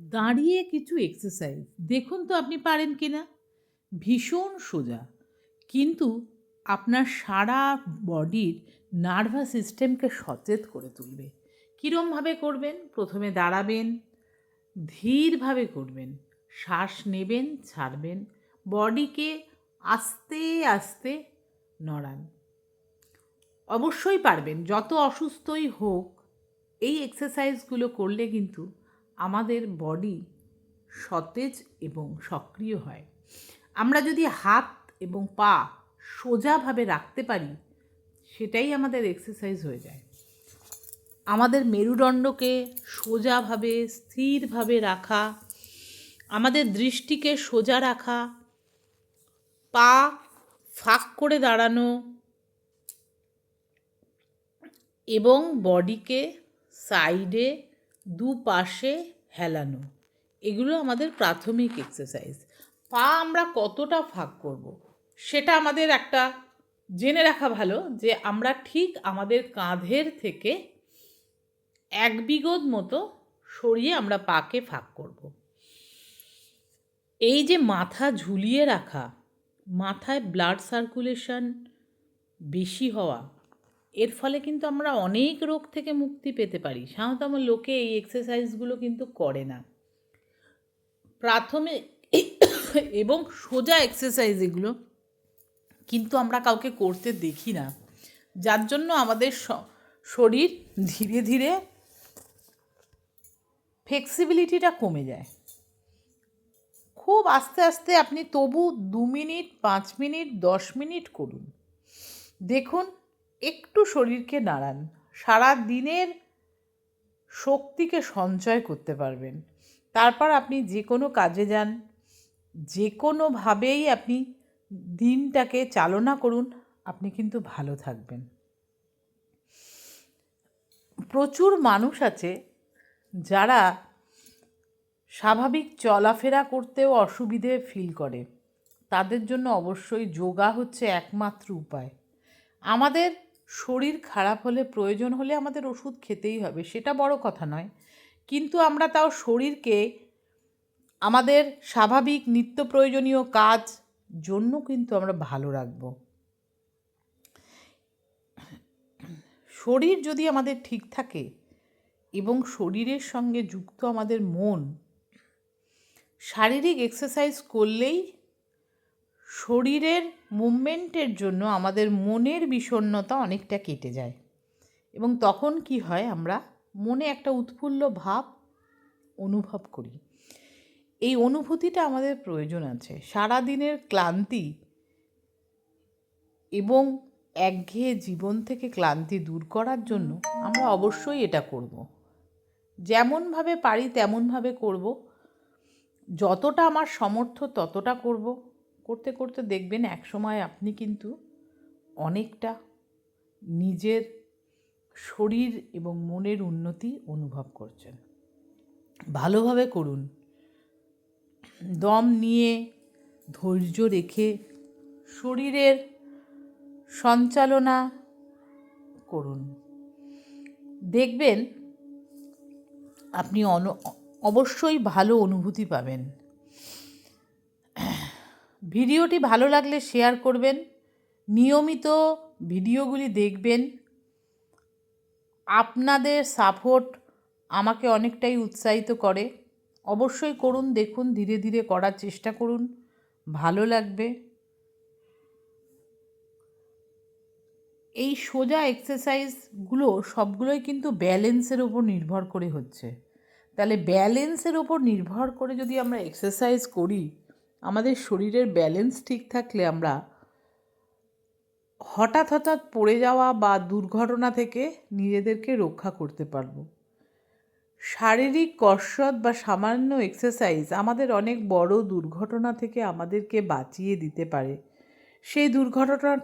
দাঁড়িয়ে কিছু এক্সারসাইজ দেখুন তো আপনি পারেন কি না ভীষণ সোজা। কিন্তু আপনার সারা বডির নার্ভাস সিস্টেমকে সচেত করে তুলবে। কীরমভাবে করবেন? প্রথমে দাঁড়াবেন ধীরভাবে করবেন। শ্বাস নেবেন, ছাড়বেন। বডিকে আস্তে আস্তে নড়ান। অবশ্যই পারবেন। যত অসুস্থই হোক, এই এক্সারসাইজগুলো করলে কিন্তু আমাদের বডি সতেজ এবং সক্রিয় হয়। আমরা যদি হাত এবং পা সোজাভাবে রাখতে পারি, সেটাই আমাদের এক্সারসাইজ হয়ে যায়। আমাদের মেরুদণ্ডকে সোজাভাবে, স্থিরভাবে রাখা, আমাদের দৃষ্টিকে সোজা রাখা, পা ফাঁক করে দাঁড়ানো এবং বডিকে সাইডে দুপাশে হেলানো এগুলো আমাদের প্রাথমিক এক্সারসাইজ পা আমরা কতটা ফাঁক করব। সেটা আমাদের একটা জেনে রাখা ভালো যে আমরা ঠিক আমাদের কাঁধের থেকে এক বিগত মতো সরিয়ে আমরা পাকে ফাঁক করব। এই যে মাথা ঝুলিয়ে রাখা, মাথায় ব্লাড সার্কুলেশন বেশি হওয়া এর ফলে কিন্তু আমরা অনেক রোগ থেকে মুক্তি পেতে পারি। সাধারণত আমার লোকে এই এক্সারসাইজগুলো কিন্তু করে না। প্রাথমিক এবং সোজা এক্সারসাইজ এগুলো কিন্তু আমরা কাউকে করতে দেখি না। যার জন্য আমাদের শরীর ধীরে ধীরে ফ্লেক্সিবিলিটিটা কমে যায়। খুব আস্তে আস্তে আপনি তবু দু মিনিট, পাঁচ মিনিট, দশ মিনিট করুন। দেখুন একটু শরীরকে নাড়ান। সারা দিনের শক্তিকে সঞ্চয় করতে পারবেন। তারপর আপনি যে কোনো কাজে যান। যে কোনোভাবেই আপনি দিনটাকে চালনা করুন, আপনি কিন্তু ভালো থাকবেন। প্রচুর মানুষ আছে যারা স্বাভাবিক চলাফেরা করতেও অসুবিধে ফিল করে। তাদের জন্য অবশ্যই যোগা হচ্ছে একমাত্র উপায়। আমাদের শরীর খারাপ হলে প্রয়োজন হলে আমাদের ওষুধ খেতেই হবে, সেটা বড় কথা নয়। কিন্তু আমরা তাও শরীরকে আমাদের স্বাভাবিক নিত্য প্রয়োজনীয় কাজ জন্য কিন্তু আমরা ভালো রাখব। শরীর যদি আমাদের ঠিক থাকে এবং শরীরের সঙ্গে যুক্ত আমাদের মন, শারীরিক এক্সারসাইজ করলেই শরীরের মুভমেন্টের জন্য আমাদের মনের বিষণ্ণতা অনেকটা কেটে যায়। এবং তখন কি হয়, আমরা মনে একটা উৎফুল্ল ভাব অনুভব করি। এই অনুভূতিটা আমাদের প্রয়োজন আছে। সারাদিনের ক্লান্তি এবং একঘেয়ে জীবন থেকে ক্লান্তি দূর করার জন্য আমরা অবশ্যই এটা করব। যেমনভাবে পারি, তেমনভাবে করব। যতটা আমার সমর্থ ততটা করব। করতে করতে দেখবেন এক সময় আপনি কিন্তু অনেকটা নিজের শরীর এবং মনের উন্নতি অনুভব করছেন। ভালোভাবে করুন। দম নিয়ে ধৈর্য রেখে শরীরের সঞ্চালনা করুন। দেখবেন আপনি অন, অবশ্যই ভালো অনুভূতি পাবেন। ভিডিওটি ভালো লাগলে শেয়ার করবেন, নিয়মিত ভিডিওগুলি দেখবেন। আপনাদের সাপোর্ট আমাকে অনেকটাই উৎসাহিত করে। অবশ্যই করুন, দেখুন, ধীরে ধীরে করার চেষ্টা করুন। ভালো লাগবে। এই সোজা এক্সারসাইজগুলো সবগুলোই কিন্তু ব্যালেন্সের ওপর নির্ভর করে হচ্ছে। তাহলে ব্যালেন্সের ওপর নির্ভর করে যদি আমরা এক্সারসাইজ করি আমাদের শরীরের ব্যালেন্স ঠিক থাকলে আমরা হঠাৎ হঠাৎ পড়ে যাওয়া বা দুর্ঘটনা থেকে নিজেদেরকে রক্ষা করতে পারব। শারীরিক কসরত বা সামান্য এক্সারসাইজ আমাদের অনেক বড় দুর্ঘটনা থেকে আমাদেরকে বাঁচিয়ে দিতে পারে। সেই দুর্ঘটনাটা